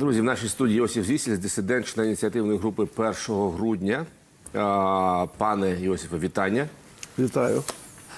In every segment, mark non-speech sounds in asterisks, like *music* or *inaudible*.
Друзі, в нашій студії Йосиф Зісіль, дисидент, член ініціативної групи 1 грудня. А, Пане Йосифе, вітання. Вітаю.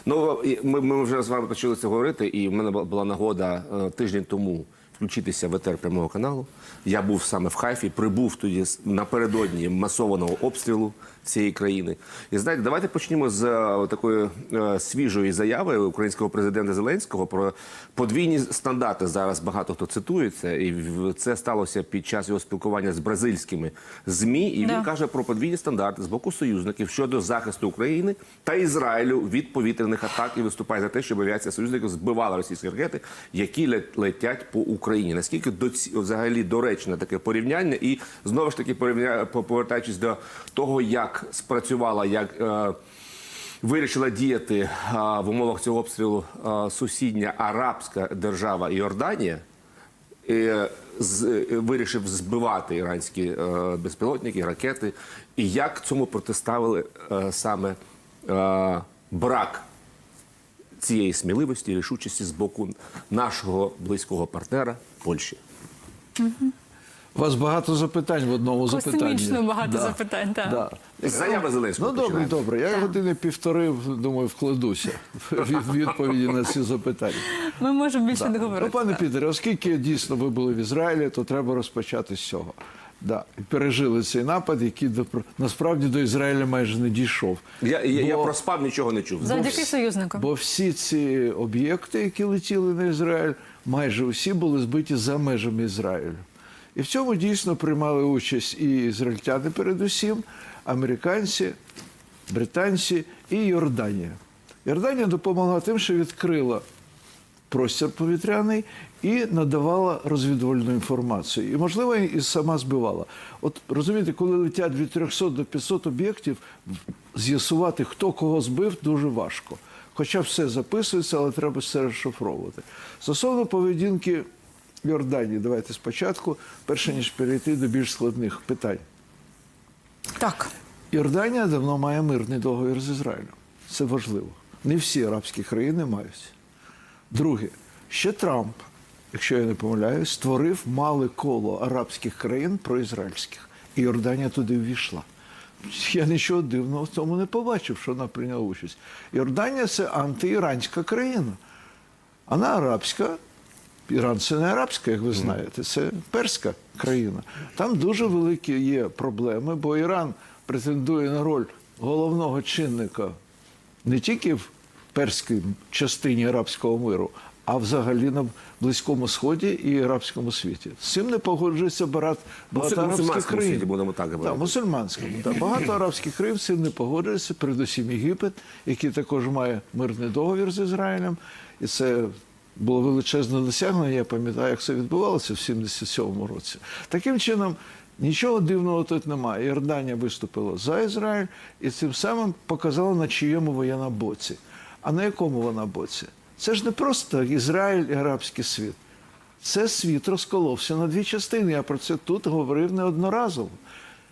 Ну, ми, ми вже з вами почали це говорити, і в мене була- була нагода е, тиждень тому включитися в етер прямого каналу. Я був саме в Хайфі, прибув тоді напередодні масованого обстрілу цієї країни. І знаєте, давайте почнемо з е, такої е, свіжої заяви українського президента Зеленського про подвійні стандарти. Зараз багато хто цитується, і це сталося під час його спілкування з бразильськими змі. І Да. він каже про подвійні стандарти з боку союзників щодо захисту України та Ізраїлю від повітряних атак і виступає за те, щоб авіація союзників збивала російські ракети, які ле- летять по Україні. Наскільки доці... взагалі доречне таке порівняння? І знову ж таки порівня... повертаючись до того, як спрацювала, як е... вирішила діяти е, в умовах цього обстрілу е, сусідня арабська держава Йорданія. е, з, е, вирішив збивати іранські е, безпілотники, ракети. І як цьому протиставили е, саме е, брак цієї сміливості і рішучості з боку нашого близького партнера Польщі? У вас багато запитань в одному запитанні. Космічно багато запитань, так. Да. З заяви Зеленського Ну добре, починаємо. добре. Я години півтори, думаю, вкладуся від відповіді на ці запитання. Ми можемо більше не Ну, говорити. пане. Пітере, оскільки дійсно ви були в Ізраїлі, то треба розпочати з цього. Да. І пережили цей напад, який до, насправді до Ізраїля майже не дійшов. Я, я, я Бо- про спам нічого не чув. Завдяки союзникам. Бо всі ці об'єкти, які летіли на Ізраїль, майже усі були збиті за межами Ізраїлю. І в цьому дійсно приймали участь і ізраїльтяни, передусім, американці, британці і Йорданія. Йорданія допомогла тим, що відкрила простір повітряний і надавала розвідувальну інформацію. І, можливо, і сама збивала. От розумієте, коли летять від 300 до 500 об'єктів, з'ясувати, хто кого збив, дуже важко. Хоча все записується, але треба все розшифровувати. Стосовно поведінки Йорданії, давайте спочатку, перше ніж перейти до більш складних питань. Так. Йорданія давно має мирний договір з Ізраїлем. Це важливо. Не всі арабські країни мають. Друге, ще Трамп, якщо я не помиляюсь, створив мале коло арабських країн проізраїльських. І Йорданія туди ввійшла. Я нічого дивного в цьому не побачив, що вона прийняла участь. Йорданія це антиіранська країна. Вона арабська. Іран це не арабська, як ви знаєте, це перська країна. Там дуже великі є проблеми, бо Іран претендує на роль головного чинника не тільки в перській частині арабського миру, а взагалі на Близькому Сході і арабському світі. З цим не погоджується багато, багато арабських країн. світі, будемо так говорити. Так, мусульманському. Так. Багато арабських країн з цим не погоджується, передусім Єгипет, який також має мирний договір з Ізраїлем. І це було величезне досягнення. Я пам'ятаю, як це відбувалося в 77-му році. Таким чином, нічого дивного тут немає. Йорданія виступила за Ізраїль і цим самим показала, на чиєму вона боці. А на якому вона боці? Це ж не просто Ізраїль і арабський світ. Це світ розколовся на дві частини. Я про це тут говорив неодноразово.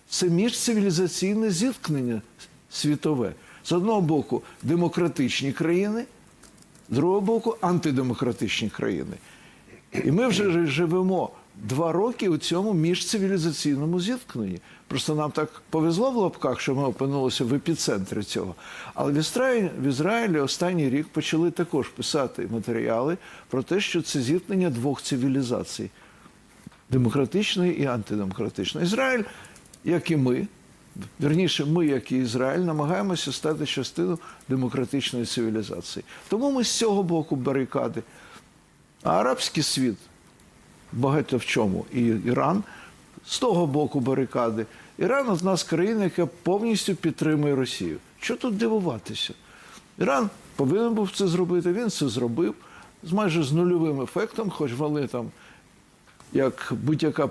Це міжцивілізаційне зіткнення світове. З одного боку, демократичні країни, з другого боку, антидемократичні країни. І ми вже живемо два роки у цьому міжцивілізаційному зіткненні. Просто нам так повезло в лапках, що ми опинилися в епіцентрі цього. Але в Ізраїлі, в Ізраїлі останній рік почали також писати матеріали про те, що це зіткнення двох цивілізацій демократичної і антидемократичної. Ізраїль, як і ми, вірніше, ми, як і Ізраїль, намагаємося стати частиною демократичної цивілізації. Тому ми з цього боку барикади. А арабський світ багато в чому, і Іран з того боку барикади. Іран одна з країн, яка повністю підтримує Росію. Що тут дивуватися? Іран повинен був це зробити, він це зробив з майже з нульовим ефектом, хоч вони там як будь-яка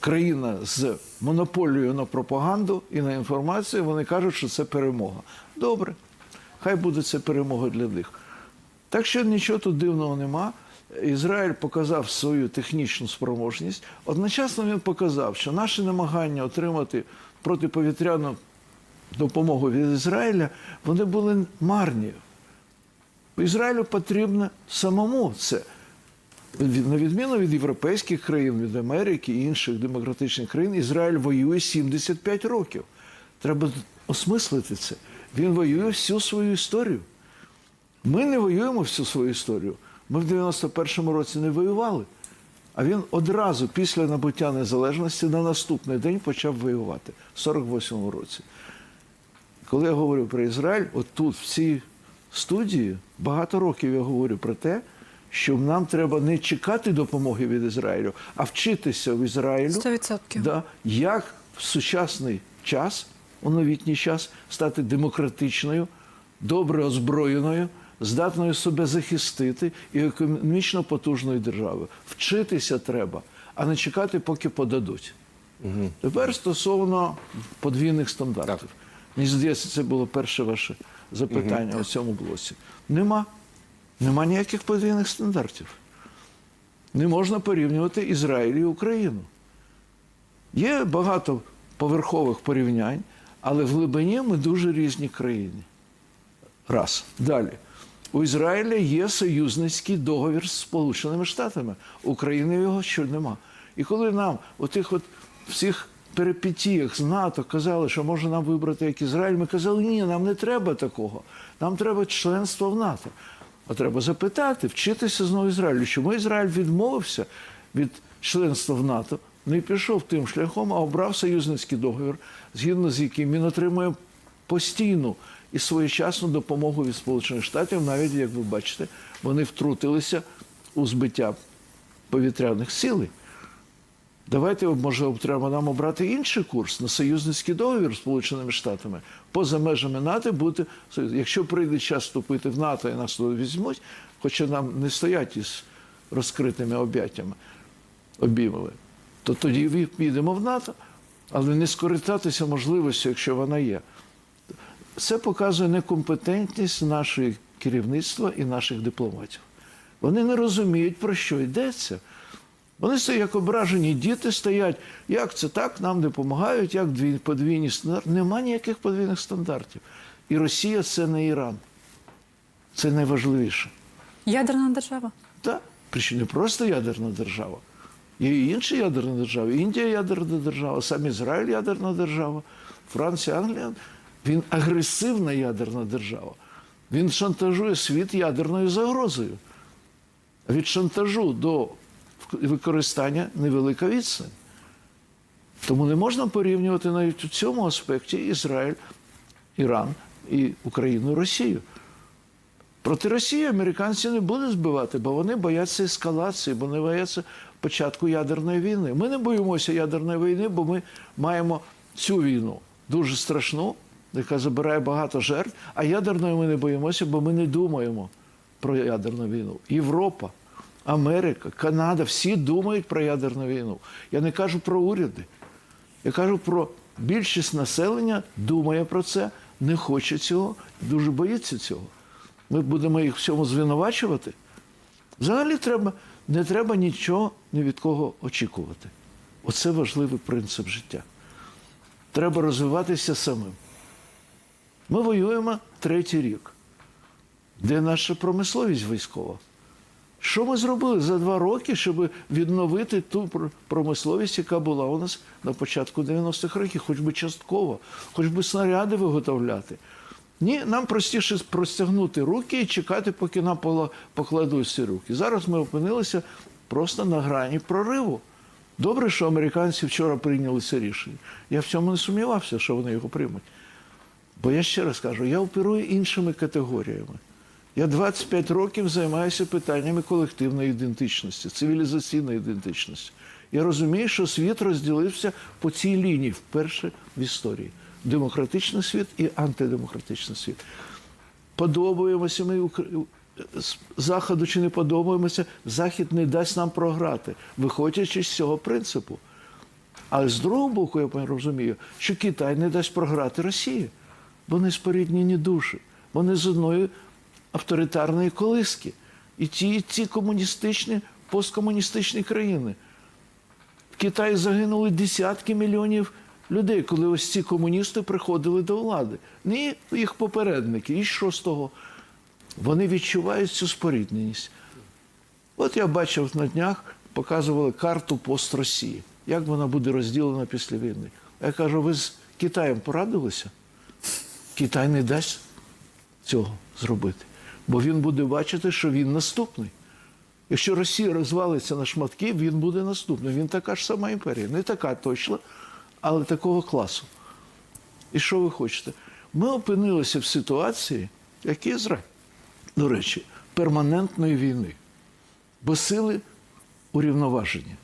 країна з монополією на пропаганду і на інформацію, вони кажуть, що це перемога. Добре, хай буде це перемога для них. Так що нічого тут дивного нема. Ізраїль показав свою технічну спроможність. Одночасно він показав, що наші намагання отримати протиповітряну допомогу від Ізраїля, вони були марні. Ізраїлю потрібно самому це на відміну від європейських країн, від Америки і інших демократичних країн, Ізраїль воює 75 років. Треба осмислити це. Він воює всю свою історію. Ми не воюємо всю свою історію. Ми в 91-му році не воювали. А він одразу після набуття незалежності на наступний день почав воювати в 48-му році. Коли я говорю про Ізраїль, от тут, в цій студії, багато років я говорю про те, що нам треба не чекати допомоги від Ізраїлю, а вчитися в Ізраїлю, 100%. да, як в сучасний час, у новітній час, стати демократичною, добре озброєною, здатною себе захистити і економічно потужною державою. Вчитися треба, а не чекати, поки подадуть. Тепер стосовно подвійних стандартів. Мені здається, це було перше ваше запитання у цьому блоці. Нема. Нема ніяких подвійних стандартів. Не можна порівнювати Ізраїль і Україну. Є багато поверхових порівнянь, але в глибині ми дуже різні країни. Раз. Далі. У Ізраїля є союзницький договір з Сполученими Штатами. України його ще нема. І коли нам у тих от всіх перипетіях з НАТО казали, що може нам вибрати як Ізраїль, ми казали, ні, нам не треба такого. Нам треба членство в НАТО. А треба запитати, вчитися знову Ізраїлю. Чому Ізраїль відмовився від членства в НАТО, не пішов тим шляхом, а обрав союзницький договір, згідно з яким він отримує постійну і своєчасну допомогу від Сполучених Штатів, навіть як ви бачите, вони втрутилися у збиття повітряних сил. Давайте, може, треба нам обрати інший курс на союзницький договір з Сполученими Штатами. Поза межами НАТО бути. Якщо прийде час вступити в НАТО і нас туди візьмуть, хоча нам не стоять із розкритими об'яттями, обіймами, то тоді підемо в НАТО, але не скористатися можливістю, якщо вона є. Це показує некомпетентність нашої керівництва і наших дипломатів. Вони не розуміють, про що йдеться. Вони стоять як ображені діти стоять. Як це так? Нам допомагають, як подвійні стандарти. Нема ніяких подвійних стандартів. І Росія це не Іран. Це найважливіше. Ядерна держава. Так, причому не просто ядерна держава. Є і інші ядерні держави. Індія ядерна держава, сам Ізраїль ядерна держава, Франція, Англія. Він агресивна ядерна держава. Він шантажує світ ядерною загрозою. Від шантажу до використання невелика відстань. Тому не можна порівнювати навіть у цьому аспекті Ізраїль, Іран і Україну, Росію. Проти Росії американці не будуть збивати, бо вони бояться ескалації, бо вони бояться початку ядерної війни. Ми не боїмося ядерної війни, бо ми маємо цю війну дуже страшну, яка забирає багато жертв. А ядерної ми не боїмося, бо ми не думаємо про ядерну війну. Європа, Америка, Канада всі думають про ядерну війну. Я не кажу про уряди. Я кажу про більшість населення думає про це, не хоче цього, дуже боїться цього. Ми будемо їх в цьому звинувачувати. Взагалі треба, не треба нічого ні від кого очікувати. Оце важливий принцип життя. Треба розвиватися самим. Ми воюємо третій рік. Де наша промисловість військова? Що ми зробили за два роки, щоб відновити ту промисловість, яка була у нас на початку 90-х років, хоч би частково, хоч би снаряди виготовляти? Ні, нам простіше простягнути руки і чекати, поки нам покладуть ці руки. Зараз ми опинилися просто на грані прориву. Добре, що американці вчора прийняли це рішення. Я в цьому не сумнівався, що вони його приймуть. Бо я ще раз кажу, я оперую іншими категоріями. Я 25 років займаюся питаннями колективної ідентичності, цивілізаційної ідентичності. Я розумію, що світ розділився по цій лінії вперше в історії: демократичний світ і антидемократичний світ. Подобаємося ми Заходу чи не подобаємося, Захід не дасть нам програти, виходячи з цього принципу. Але з другого боку, я розумію, що Китай не дасть програти Росії. Вони споріднені душі. Вони з одної авторитарної колиски. І ті, і ці комуністичні, посткомуністичні країни. В Китаї загинули десятки мільйонів людей, коли ось ці комуністи приходили до влади. Не їх попередники. І що з того? Вони відчувають цю спорідненість. От я бачив на днях, показували карту пост Росії, як вона буде розділена після війни. Я кажу, ви з Китаєм порадилися? Китай не дасть цього зробити, бо він буде бачити, що він наступний. Якщо Росія розвалиться на шматки, він буде наступний. Він така ж сама імперія. Не така точно, але такого класу. І що ви хочете? Ми опинилися в ситуації, як Ізраїль, до речі, перманентної війни, бо сили урівноважені.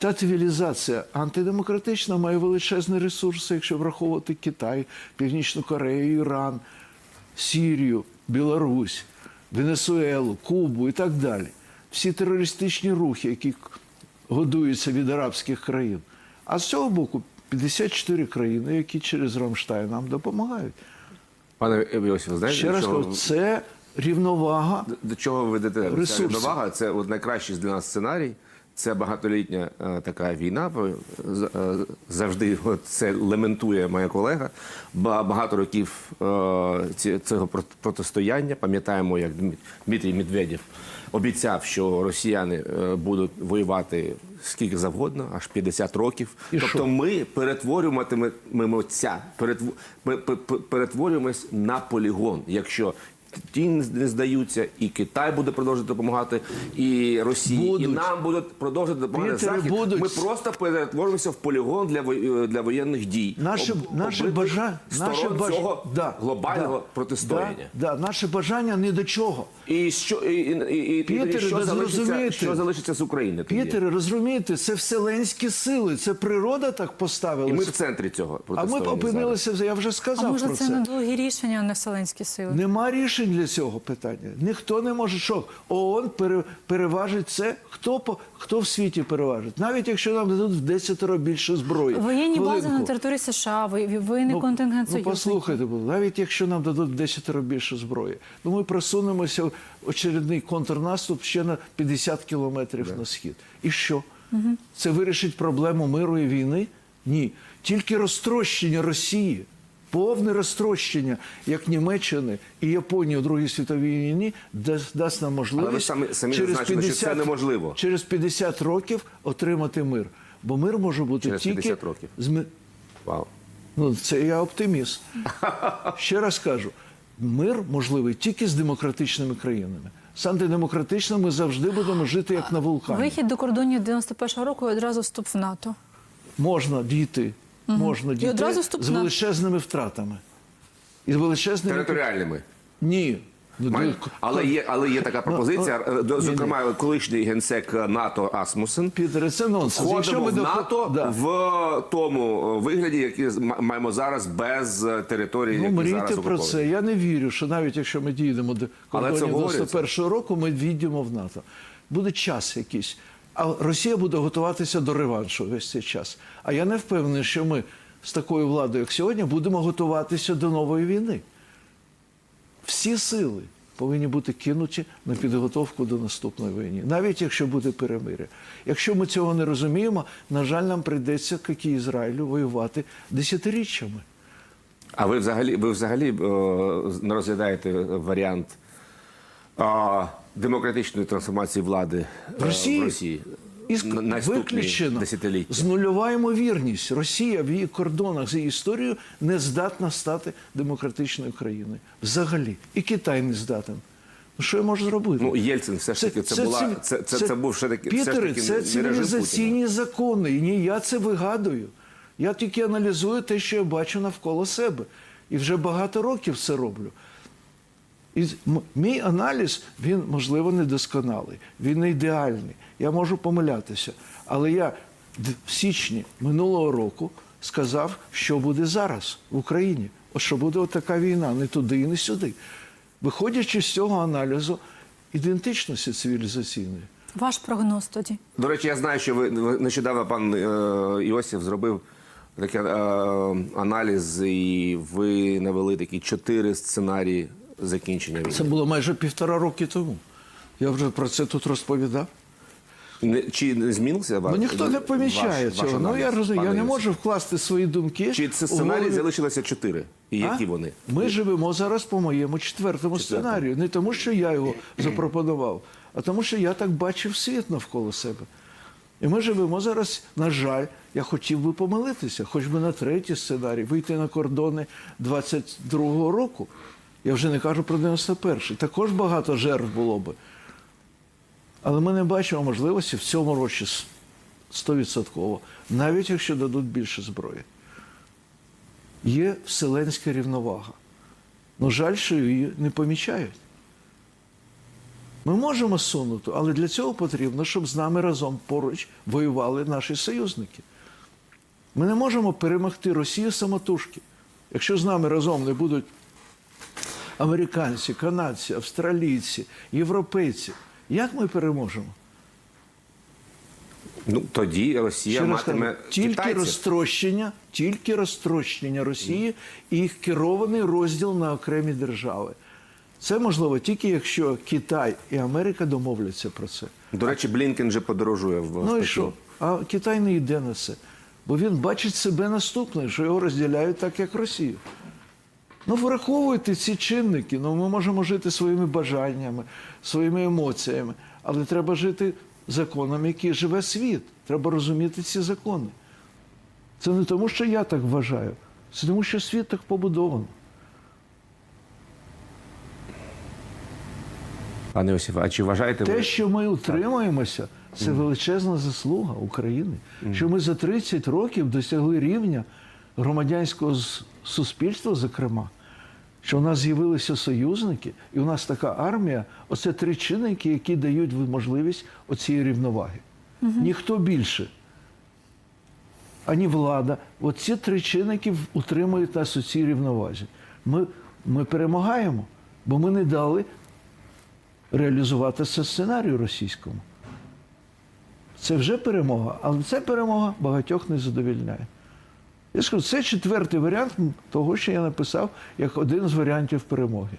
Та цивілізація антидемократична має величезні ресурси, якщо враховувати Китай, Північну Корею, Іран, Сірію, Білорусь, Венесуелу, Кубу і так далі. Всі терористичні рухи, які годуються від арабських країн. А з цього боку 54 країни, які через Рамштайн нам допомагають. Пане Іосиф, знаєте, Ще раз кажу, це рівновага. До чого ви ведете рівновага? Це от найкращий для нас сценарій. Це багатолітня е, така війна. З- е, Завжди це лементує моя колега. Багато років е, цього протистояння. Пам'ятаємо, як Дмитрій Медведєв обіцяв, що росіяни е, будуть воювати скільки завгодно, аж 50 років. І тобто що? ми перетворюватимемося, перетворюємось на полігон, якщо. Ті не здаються, і Китай буде продовжувати допомагати, і Росії, і нам будуть продовжувати допомагати Пітери, Захід. будуть. Ми просто перетворимося в полігон для для воєнних дій. Наше, Об- наше бажання наше баж... цього да, глобального да, протистояння. Да, да, наше бажання ні до чого. І що і, і, і, і, Пітери, що залишиться, що залишиться з України? тоді? Пітери, розумієте, це вселенські сили, це природа так поставила. І ми в центрі цього а ми протистояння. зараз. опинилися, я вже А сказав може про це це. недолугі рішення, а не вселенські сили? Нема рішень для цього питання. Ніхто не може що ООН переважить це. Хто по хто в світі переважить? Навіть якщо нам дадуть в 10 більше зброї. Воєнні бази Хвилинку. на території США, ви- воєнний контингент ну, послухайте, навіть якщо нам дадуть в 10 більше зброї, ну ми просунемося в очередний контрнаступ ще на 50 кілометрів на схід. І що? Це вирішить проблему миру і війни? Ні. Тільки розтрощення Росії, повне розтрощення, як Німеччини і Японії у Другій світовій війні, дасть, нам можливість Але ви самі- самі зазначили, що це неможливо. через 50 років отримати мир. Бо мир може бути Через тільки 50 років. з ми- Вау. Ну, це я оптиміст. *laughs* Ще раз кажу: мир можливий тільки з демократичними країнами. З антидемократичними ми завжди будемо жити як на вулкані. Вихід до кордонів 91-го року і одразу вступ в НАТО. Можна дійти, можна одразу з величезними втратами. І з величезними Територіальними. ні. Ну, ну, Але є, але є така пропозиція. ну, е, до- ні, Зокрема, колишній генсек НАТО Асмусен Пітере, це нонсенс. входимо в НАТО Да. в тому е, вигляді, який маємо зараз без е, території, Ну, які зараз мрійте про це. Я не вірю, що навіть якщо ми дійдемо до кордонів говориться. 91-го року, ми війдемо в НАТО. Буде час якийсь. А Росія буде готуватися до реваншу весь цей час. А я не впевнений, що ми з такою владою, як сьогодні, будемо готуватися до нової війни. Всі сили повинні бути кинуті на підготовку до наступної війни, навіть якщо буде перемиря. Якщо ми цього не розуміємо, на жаль, нам прийдеться, як і Ізраїлю, воювати десятиріччями. А ви взагалі, ви взагалі е, не розглядаєте варіант е, демократичної трансформації влади е, В Росії? в Росії? І ск- Н- наступні виключено десятиліття. Знульова ймовірність. Росія в її кордонах з її історією не здатна стати демократичною країною. Взагалі. І Китай не здатен. Ну що я можу зробити? Ну, Єльцин все ж таки це, була циві- це, це, це, був ще таки все ж таки це цивілізаційні закони. І ні, я це вигадую. Я тільки аналізую те, що я бачу навколо себе. І вже багато років це роблю. І мій аналіз, він, можливо, недосконалий, він не ідеальний. Я можу помилятися. Але я в січні минулого року сказав, що буде зараз в Україні. От що буде така війна, не туди і не сюди. Виходячи з цього аналізу ідентичності цивілізаційної. Ваш прогноз тоді. До речі, я знаю, що ви нещодавно пан е, Іосиф зробив такий е, аналіз, і ви навели такі чотири сценарії закінчення війни. Це було майже півтора роки тому. Я вже про це тут розповідав. Не- Чи не змінився ваш? Ну ніхто не помічає ваш цього. Ну аналіз, я розумію, я не можу вкласти свої думки. Чи це у сценарії голові. залишилося чотири? І А? які вони? Ми живемо зараз по моєму четвертому Четвертому. сценарію. Не тому, що я його запропонував, а тому, що я так бачив світ навколо себе. І ми живемо зараз, на жаль, я хотів би помилитися, хоч би на третій сценарій, вийти на кордони 22-го року. Я вже не кажу про 91-й. Також багато жертв було би. Але ми не бачимо можливості в цьому році с- 100%, навіть якщо дадуть більше зброї. Є вселенська рівновага. Ну, жаль, що її не помічають. Ми можемо сунути, але для цього потрібно, щоб з нами разом поруч воювали наші союзники. Ми не можемо перемогти Росію самотужки. Якщо з нами разом не будуть американці, канадці, австралійці, європейці, як ми переможемо? Ну тоді Росія Ще матиме тільки китайців. розтрощення, тільки розтрощення Росії і їх керований розділ на окремі держави. Це можливо тільки якщо Китай і Америка домовляться про це. До речі, Блінкен вже подорожує в Ну і що? А Китай не йде на це. Бо він бачить себе наступним, що його розділяють так, як Росію. Ну, враховуйте ці чинники. Ну, ми можемо жити своїми бажаннями, своїми емоціями, але треба жити законом, який живе світ. Треба розуміти ці закони. Це не тому, що я так вважаю, це тому, що світ так побудований. Пане Йосиф, а чи вважаєте Те, що ми утримуємося, це величезна заслуга України. Що ми за 30 років досягли рівня громадянського суспільства, зокрема, що у нас з'явилися союзники, і у нас така армія оце три чинники, які дають можливість оцієї рівноваги. Ніхто більше. Ані влада. От ці три чинники утримують нас у цій рівновазі. Ми, ми перемагаємо, бо ми не дали реалізувати це сценарію російському. Це вже перемога, але ця перемога багатьох не задовільняє. Я скажу, це четвертий варіант того, що я написав як один з варіантів перемоги.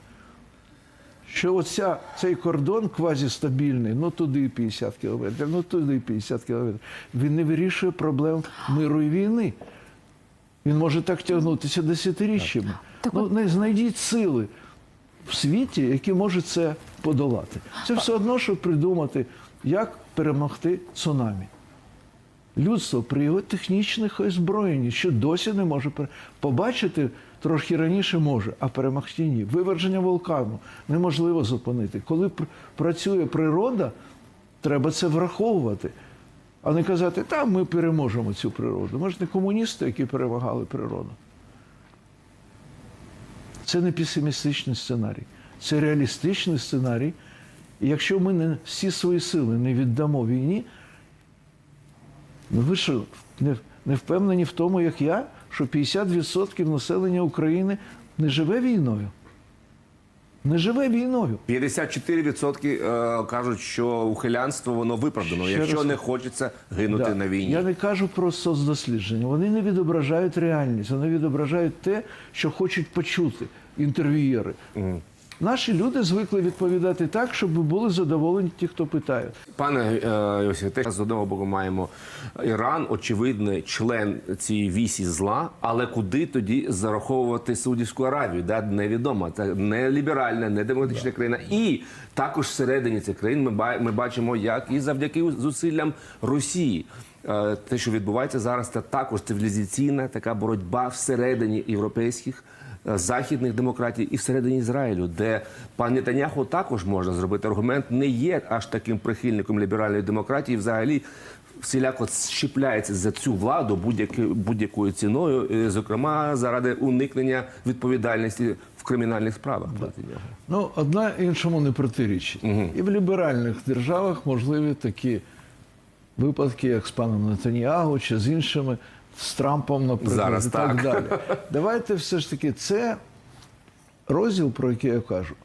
Що оця, цей кордон квазістабільний, ну туди 50 кілометрів, ну туди 50 кілометрів, він не вирішує проблем миру і війни. Він може так тягнутися десятиріччями. Так ну, не знайдіть сили в світі, які можуть це подолати. Це все одно, щоб придумати, як перемогти цунамі. Людство при його технічних озброєнні, що досі не може побачити трохи раніше може, а перемогти ні. Виверження вулкану неможливо зупинити. Коли пр- працює природа, треба це враховувати, а не казати, та ми переможемо цю природу. Ми ж не комуністи, які перемагали природу. Це не песимістичний сценарій, це реалістичний сценарій. І якщо ми не всі свої сили не віддамо війні, ну ви що, не, не впевнені в тому, як я, що 50% населення України не живе війною? Не живе війною. 54% е, кажуть, що ухилянство воно виправдано, Ще якщо раз- не хочеться гинути Да. на війні. Я не кажу про соцдослідження. Вони не відображають реальність, вони відображають те, що хочуть почути інтерв'юєри. Наші люди звикли відповідати так, щоб були задоволені ті, хто питає. Пане е, Йосиф, те, з одного боку маємо Іран, очевидний член цієї вісі зла, але куди тоді зараховувати Саудівську Аравію? Да? Невідомо. Це не ліберальна, не демократична країна. І також всередині цих країн ми, бачимо, як і завдяки зусиллям Росії. е, Те, що відбувається зараз, це також цивілізаційна така боротьба всередині європейських західних демократій і всередині Ізраїлю, де пан Нетаняху також можна зробити аргумент, не є аж таким прихильником ліберальної демократії, взагалі всіляко щепляється за цю владу будь-якою будь-якою ціною, е, зокрема заради уникнення відповідальності в кримінальних справах проти нього. Ну, одна іншому не протирічить. І в ліберальних державах можливі такі випадки, як з паном Нетаньягу чи з іншими, з Трампом, наприклад, Зараз і так, так. далі. Давайте все ж таки, це розділ, про який я кажу,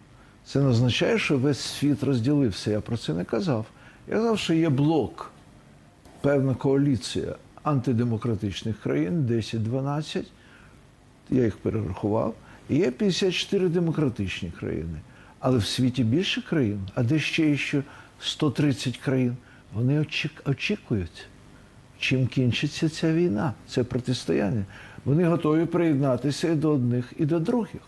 це не означає, що весь світ розділився. Я про це не казав. Я казав, що є блок, певна коаліція антидемократичних країн, 10-12, я їх перерахував. І є 54 демократичні країни. Але в світі більше країн, а де ще ще 130 країн. Вони очікують, чим кінчиться ця війна, це протистояння. Вони готові приєднатися і до одних, і до других.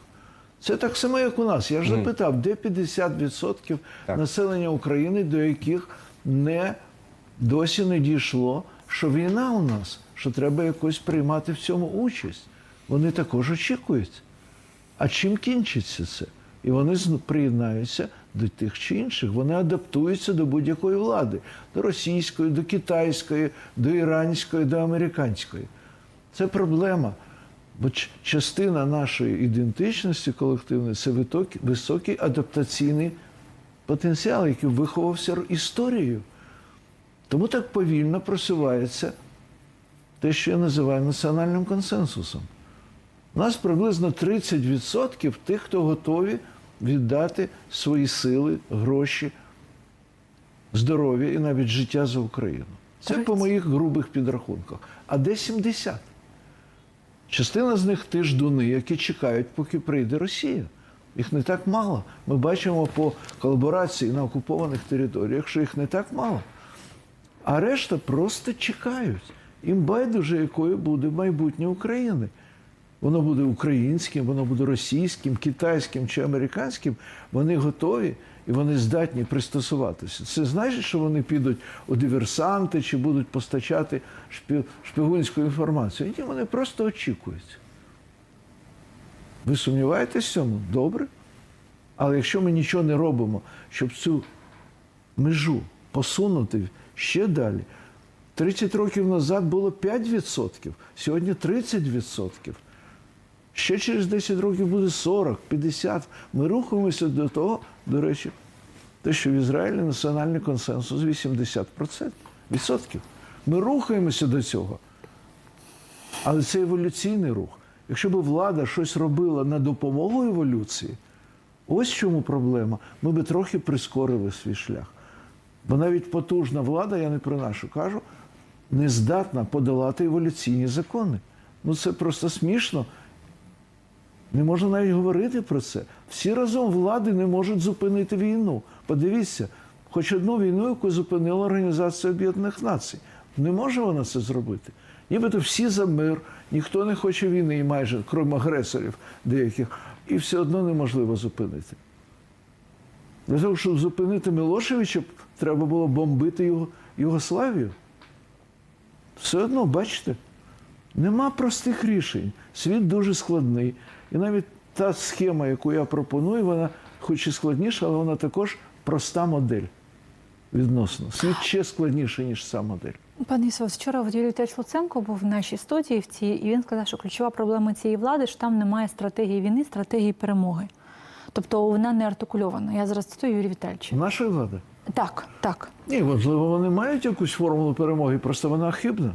Це так само, як у нас. Я ж запитав, де 50% Так. населення України, до яких не досі не дійшло, що війна у нас, що треба якось приймати в цьому участь. Вони також очікують. А чим кінчиться це? І вони приєднаються до тих чи інших. Вони адаптуються до будь-якої влади, до російської, до китайської, до іранської, до американської. Це проблема. Бо частина нашої ідентичності колективної це високий адаптаційний потенціал, який виховався історією. Тому так повільно просувається те, що я називаю національним консенсусом. У нас приблизно 30% тих, хто готові віддати свої сили, гроші, здоров'я і навіть життя за Україну. Це по моїх грубих підрахунках. А де 70? Частина з них ті ждуни, які чекають, поки прийде Росія. Їх не так мало. Ми бачимо по колаборації на окупованих територіях, що їх не так мало. А решта просто чекають. Їм байдуже, якою буде майбутнє України. Воно буде українським, воно буде російським, китайським чи американським. Вони готові і вони здатні пристосуватися. Це значить, що вони підуть у диверсанти чи будуть постачати шпигунську інформацію. Ні, вони просто очікують. Ви сумніваєтесь в цьому? Добре. Але якщо ми нічого не робимо, щоб цю межу посунути ще далі. 30 років назад було 5%, сьогодні 30%. Ще через 10 років буде 40, 50. Ми рухаємося до того, до речі, те, що в Ізраїлі національний консенсус 80%. Відсотків. Ми рухаємося до цього. Але це еволюційний рух. Якщо б влада щось робила на допомогу еволюції, ось чому проблема. Ми би трохи прискорили свій шлях. Бо навіть потужна влада, я не про нашу кажу, не здатна подолати еволюційні закони. Ну це просто смішно. Не можна навіть говорити про це. Всі разом влади не можуть зупинити війну. Подивіться, хоч одну війну, яку зупинила Організація Об'єднаних Націй. Не може вона це зробити. Нібито всі за мир, ніхто не хоче війни, майже, крім агресорів деяких, і все одно неможливо зупинити. Для того, щоб зупинити Милошевича, треба було бомбити його Югославію. Все одно, бачите, нема простих рішень. Світ дуже складний. І навіть та схема, яку я пропоную, вона хоч і складніша, але вона також проста модель відносно. Світ ще складніший, ніж ця модель. Пане Ісус, вчора Юрій Віталійович Луценко був в нашій студії в цій, і він сказав, що ключова проблема цієї влади, що там немає стратегії війни, стратегії перемоги. Тобто вона не артикульована. Я зараз цитую Юрія Віталійовича. Нашої влади? Так, так. Ні, можливо, вони мають якусь формулу перемоги, просто вона хибна.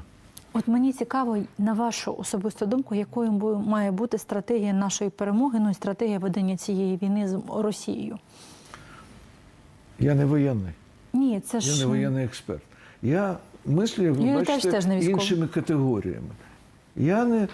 От мені цікаво, на вашу особисту думку, якою має бути стратегія нашої перемоги, ну і стратегія ведення цієї війни з Росією. Я не воєнний. Ні, це ж Я не воєнний експерт. Я мислю, як ви Юрій Віталійович теж не іншими категоріями. Я, не,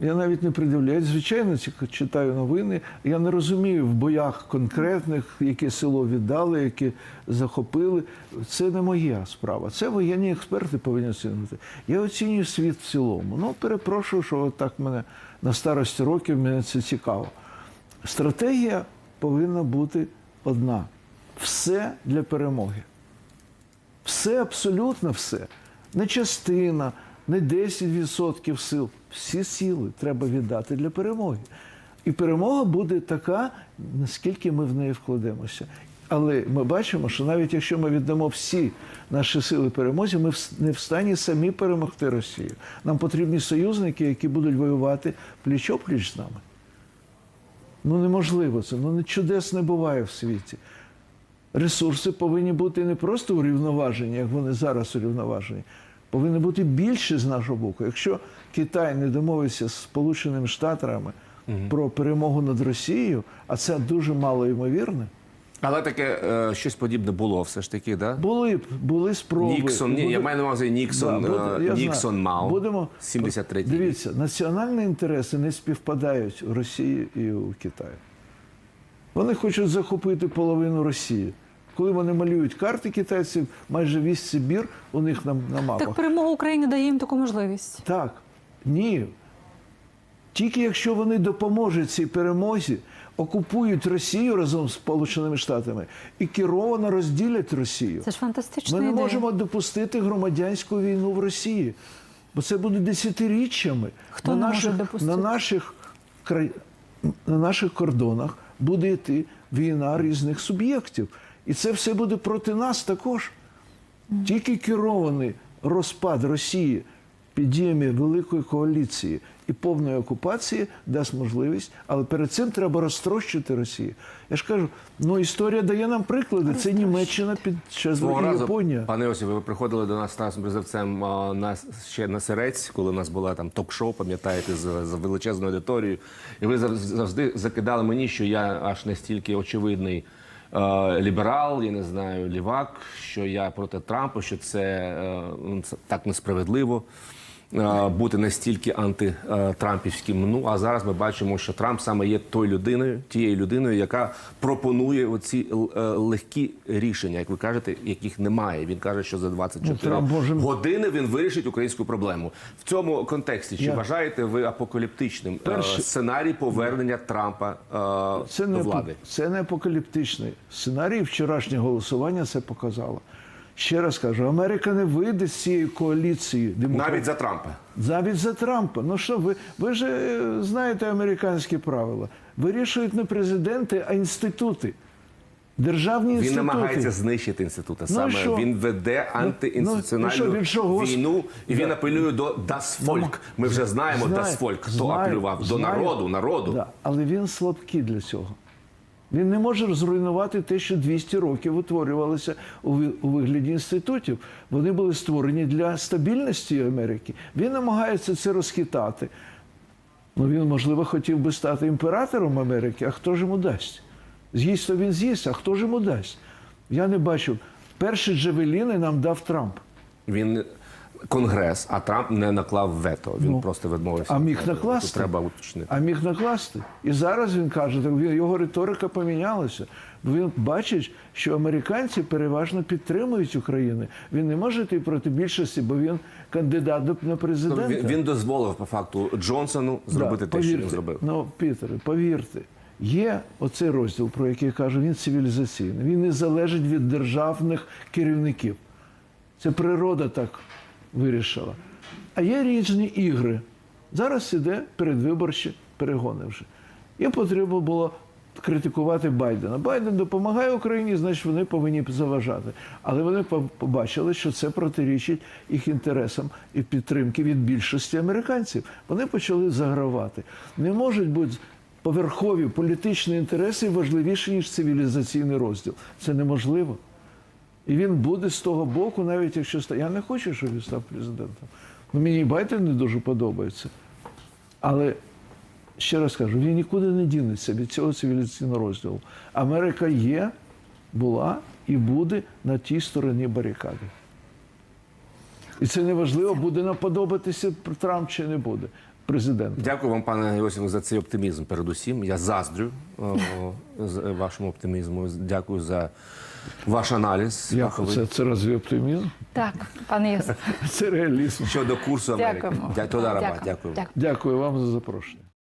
я навіть не придивляюсь, звичайно, читаю новини. Я не розумію в боях конкретних, яке село віддали, яке захопили. Це не моя справа. Це воєнні експерти повинні оцінювати. Я оцінюю світ в цілому. Ну, перепрошую, що так мене на старості років мене це цікаво. Стратегія повинна бути одна: все для перемоги. Все, абсолютно все. Не частина, не 10% сил. Всі сили треба віддати для перемоги. І перемога буде така, наскільки ми в неї вкладемося. Але ми бачимо, що навіть якщо ми віддамо всі наші сили перемозі, ми не в стані самі перемогти Росію. Нам потрібні союзники, які будуть воювати пліч-опліч з нами. Ну неможливо це. Ну чудес не буває в світі. Ресурси повинні бути не просто урівноважені, як вони зараз урівноважені, повинні бути більше з нашого боку. Якщо Китай не домовиться з Сполученими Штатами про перемогу над Росією, а це дуже мало ймовірне, Але таке е, щось подібне було все ж таки, да? були були спроби. Ніксон, ні, я маю на увазі Ніксон, Да, буде- е, я Ніксон знаю. мав. Будемо 73 Дивіться, національні інтереси не співпадають у Росії і у Китаї. Вони хочуть захопити половину Росії. Коли вони малюють карти китайців, майже весь Сибір у них на, на мапах. так перемога України дає їм таку можливість. Так, ні. Тільки якщо вони допоможуть цій перемозі, окупують Росію разом з Сполученими Штатами і керовано розділять Росію. Це ж фантастична Ми не ідея. можемо допустити громадянську війну в Росії, бо це буде десятиріччями. Хто на не може наших, допустити? на наших на наших кордонах буде йти війна різних суб'єктів. І це все буде проти нас також. Тільки керований розпад Росії під діями великої коаліції і повної окупації дасть можливість, але перед цим треба розтрощити Росію. Я ж кажу, ну історія дає нам приклади. Це Німеччина під час разу, Японія. пане Йосиф, ви приходили до нас Бризавцем а, на ще на Серець, коли у нас була там ток-шоу, пам'ятаєте, з, з величезною аудиторією. І ви завжди закидали мені, що я аж настільки очевидний ліберал, я не знаю, лівак, що я проти Трампа, що це, е, ну, так несправедливо. Е, Бути настільки антитрампівським. Ну а зараз ми бачимо, що Трамп саме є той людиною, тією людиною, яка пропонує оці е, легкі рішення, як ви кажете, яких немає. Він каже, що за 24 Ну, години він вирішить українську проблему. В цьому контексті чи Я- вважаєте ви апокаліптичним е, сценарій повернення Трампа Це до не, влади? це не апокаліптичний сценарій. Вчорашнє голосування це показало. Ще раз кажу, Америка не вийде з цієї коаліції демократії. Навіть за Трампа. Навіть за Трампа. Ну що ви? Ви ж е, знаєте американські правила. Вирішують не президенти, а інститути. Державні Він намагається знищити інститути. Ну Саме що? він веде ну антиінституціональну що, він що, війну, і він Да. апелює до Das Volk. Ми вже знаємо Das Volk. Хто знаю, апелював? До народу, народу. Да, але він слабкий для цього. Він не може зруйнувати те, що 200 років утворювалося у вигляді інститутів. Вони були створені для стабільності Америки. Він намагається це розхитати. Ну, він, можливо, хотів би стати імператором Америки, а хто ж йому дасть? З'їсть то він з'їсть, а хто ж йому дасть? Я не бачу. Перші джавеліни нам дав Трамп. Він конгрес, а Трамп не наклав вето. Він просто відмовився. Ну, А міг вето. накласти. Тут треба уточнити. А міг накласти. І зараз він каже, його риторика помінялася. Бо він бачить, що американці переважно підтримують Україну. Він не може йти проти більшості, бо він кандидат на президента. Він, він дозволив по факту Джонсону зробити Да, те, що він зробив. Ну, Пітере, повірте, є оцей розділ, про який я кажу, він цивілізаційний. Він не залежить від державних керівників. Це природа так вирішила. А є різні ігри. Зараз іде передвиборчі перегони вже. Їм потрібно було критикувати Байдена. Байден допомагає Україні, значить вони повинні заважати. Але вони побачили, що це протирічить їх інтересам і підтримки від більшості американців. Вони почали загравати. Не можуть бути поверхові політичні інтереси важливіші, ніж цивілізаційний розділ. Це неможливо. І він буде з того боку, навіть якщо ста- Я не хочу, щоб він став президентом. Ну, мені Байден не дуже подобається. Але ще раз кажу, він нікуди не дінеться від цього цивілізаційного розділу. Америка є, була і буде на тій стороні барикади. І це неважливо, буде нам подобатися Трамп чи не буде президент. Дякую вам, пане Йосифу, за цей оптимізм. Передусім. Я заздрю о, з вашому оптимізму. Дякую за ваш аналіз. Як це, це разві оптимізм? Так, пане Йосип, *laughs* Це реалізм. Щодо курсу Америки. дякуємо. Дякую. Дякую вам за запрошення.